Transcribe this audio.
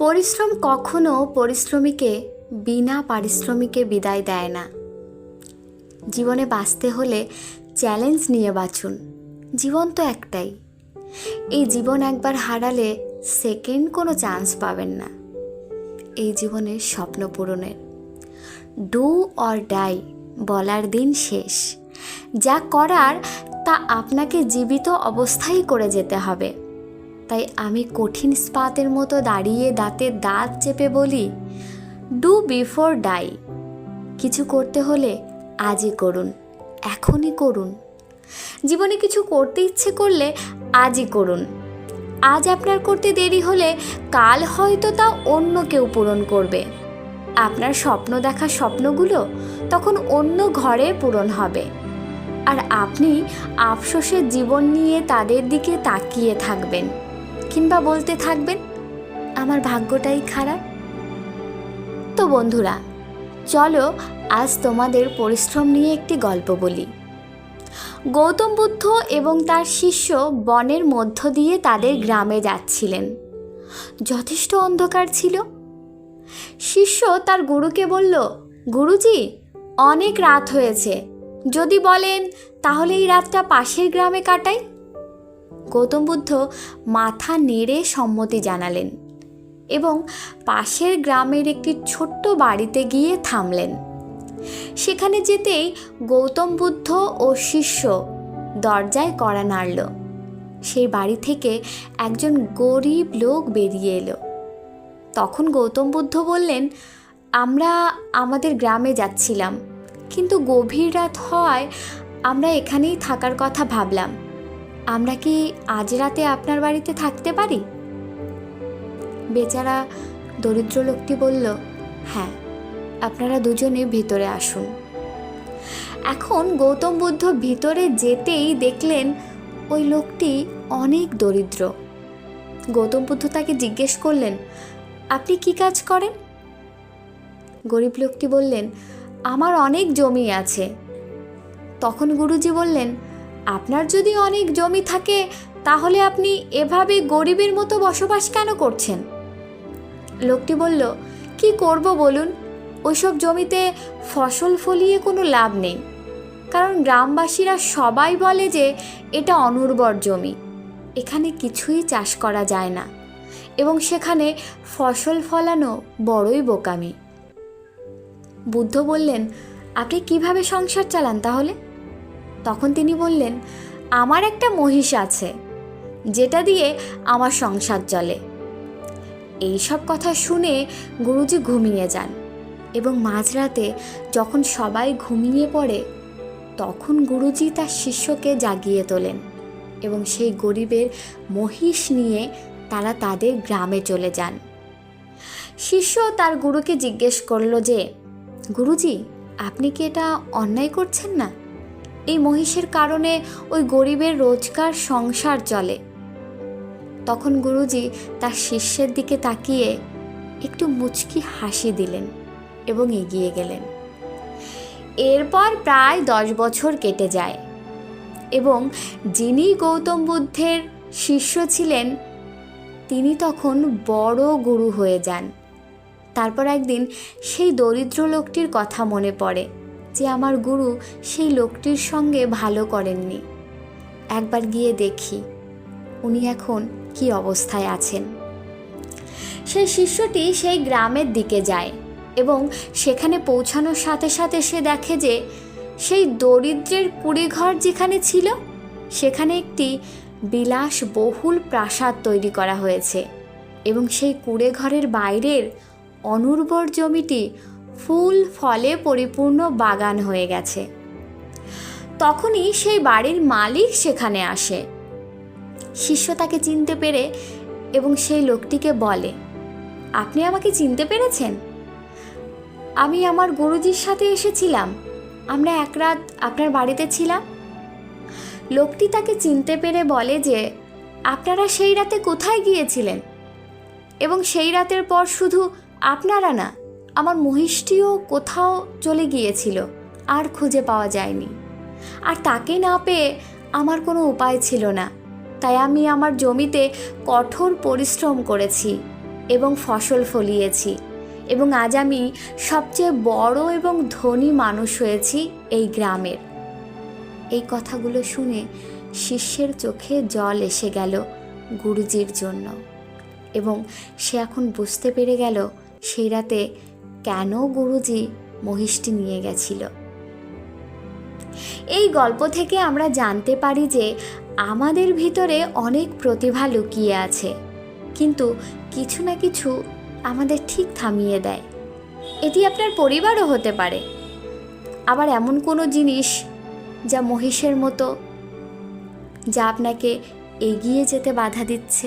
পরিশ্রম কখনো পরিশ্রমীকে, বিনা পারিশ্রমিকে বিদায় দেয় না। জীবনে বাঁচতে হলে চ্যালেঞ্জ নিয়ে বাঁচুন। জীবন তো একটাই। এই জীবন একবার হারালে সেকেন্ড কোনো চান্স পাবেন না। এই জীবনের স্বপ্ন পূরণের। ডু অর ডাই বলার দিন শেষ। যা করার তা আপনাকে জীবিত অবস্থায় করে যেতে হবে। তাই আমি কঠিন স্পাতের মতো দাঁড়িয়ে দাঁতে দাঁত চেপে বলি ডু বিফোর ডাই কিছু করতে হলে আজই করুন, এখনই করুন। জীবনে কিছু করতে ইচ্ছে করলে আজই করুন। আজ আপনার করতে দেরি হলে কাল হয়তো তা অন্য কেউ পূরণ করবে। আপনার স্বপ্ন দেখা স্বপ্নগুলো তখন অন্য ঘরে পূরণ হবে। আর আপনি আফসোসের জীবন নিয়ে তাদের দিকে তাকিয়ে থাকবেন। কিংবা বলতে থাকবেন, আমার ভাগ্যটাই খারাপ? তো বন্ধুরা, চলো আজ তোমাদের পরিশ্রম নিয়ে একটি গল্প বলি। গৌতম বুদ্ধ এবং তার শিষ্য বনের মধ্য দিয়ে তাদের গ্রামে যাচ্ছিলেন। যথেষ্ট অন্ধকার ছিল। শিষ্য তার গুরুকে বলল, গুরুজি, অনেক রাত হয়েছে। যদি বলেন, তাহলে এই রাতটা পাশের গ্রামে কাটাই। গৌতম বুদ্ধ মাথা নেড়ে সম্মতি জানালেন এবং পাশের গ্রামের একটি ছোট্ট বাড়িতে গিয়ে থামলেন। সেখানে যেতেই গৌতম বুদ্ধ ও শিষ্য দরজায় কড়া নাড়ল। সেই বাড়ি থেকে একজন গরিব লোক বেরিয়ে এলো। তখন গৌতম বুদ্ধ বললেন, আমরা আমাদের গ্রামে যাচ্ছিলাম, কিন্তু গভীর রাত হওয়ায় আমরা এখানেই থাকার কথা ভাবলাম। আমরা কি আজ রাতে আপনার বাড়িতে থাকতে পারি? বেচারা দরিদ্র লোকটি বলল হ্যাঁ আপনারা দুজনে ভিতরে আসুন। এখন গৌতম বুদ্ধ ভিতরে যেতেই দেখলেন ওই লোকটি অনেক দরিদ্র। গৌতম বুদ্ধ তাকে জিজ্ঞেস করলেন, আপনি কি কাজ করেন? গরিব লোকটি বললেন, আমার অনেক জমি আছে। তখন গুরুজি বললেন আপনার যদি অনেক জমি থাকে, তাহলে আপনি এভাবে গরিবের মতো বসবাস কেন করছেন? লোকটি বলল, কি করব বলুন? ওইসব জমিতে ফসল ফলিয়ে কোনো লাভ নেই। কারণ গ্রামবাসীরা সবাই বলে যে এটা অনুর্বর জমি। এখানে কিছুই চাষ করা যায় না। এবং সেখানে ফসল ফলানো বড়ই বোকামি। বুদ্ধ বললেন, আপনি কীভাবে সংসার চালান তাহলে? তখন তিনি বললেন, আমার একটা মহিষ আছে, যেটা দিয়ে আমার সংসার চলে। এই সব কথা শুনে গুরুজি ঘুমিয়ে যান এবং মাঝরাতে যখন সবাই ঘুমিয়ে পড়ে, তখন গুরুজি তার শিষ্যকে জাগিয়ে তোলেন এবং সেই গরিবের মহিষ নিয়ে তারা তাদের গ্রামে চলে যান। শিষ্য তার গুরুকে জিজ্ঞেস করল যে, গুরুজি, আপনি কি এটা অন্যায় করছেন না? এই মহিষের কারণে ওই গরিবের রোজকার সংসার চলে। তখন গুরুজি তার শিষ্যের দিকে তাকিয়ে একটু মুচকি হাসি দিলেন এবং এগিয়ে গেলেন। এরপর প্রায় দশ বছর কেটে যায় এবং যিনি গৌতম বুদ্ধের শিষ্য ছিলেন, তিনি তখন বড় গুরু হয়ে যান। তারপর একদিন সেই দরিদ্র লোকটির কথা মনে পড়ে। যে আমার গুরু সেই লোকটির সঙ্গে ভালো করেননি। একবার গিয়ে দেখি উনি এখন কি অবস্থায় আছেন। সেই শিষ্যটি সেই গ্রামের দিকে যায় এবং সেখানে পৌঁছানোর সাথে সাথে সে দেখে যে সেই দরিদ্রের কুড়িঘর যেখানে ছিল, সেখানে একটি বিলাস বহুল প্রাসাদ তৈরি করা হয়েছে এবং সেই কুড়ে ঘরের বাইরের অনুর্বর জমিটি ফুল ফলে পরিপূর্ণ বাগান হয়ে গেছে। তখনই সেই বাড়ির মালিক সেখানে আসে। শিষ্য তাকে চিনতে পেরে এবং সেই লোকটিকে বলে, আপনি আমাকে চিনতে পেরেছেন? আমি আমার গুরুজির সাথে এসেছিলাম। আমরা এক রাত আপনার বাড়িতে ছিলাম। লোকটি তাকে চিনতে পেরে বলে যে, আপনারা সেই রাতে কোথায় গিয়েছিলেন? এবং সেই রাতের পর শুধু আপনারা না আমার মহিষটিও কোথাও চলে গিয়েছিল, আর খুঁজে পাওয়া যায়নি। আর তাকে না পেয়ে আমার কোনো উপায় ছিল না। তাই আমি আমার জমিতে কঠোর পরিশ্রম করেছি এবং ফসল ফলিয়েছি এবং আজ আমি সবচেয়ে বড় এবং ধনী মানুষ হয়েছি এই গ্রামের। এই কথাগুলো শুনে শিষ্যের চোখে জল এসে গেল গুরুজির জন্য এবং সে এখন বুঝতে পেরে গেল সেই রাতে কেন গুরুজি মহিষটি নিয়ে গেছিল? এই গল্প থেকে আমরা জানতে পারি যে আমাদের ভিতরে অনেক প্রতিভা লুকিয়ে আছে, কিন্তু কিছু না কিছু আমাদের ঠিক থামিয়ে দেয়। এটি আপনার পরিবারও হতে পারে। আবার এমন কোনো জিনিস যা মহিষের মতো, যা আপনাকে এগিয়ে যেতে বাধা দিচ্ছে?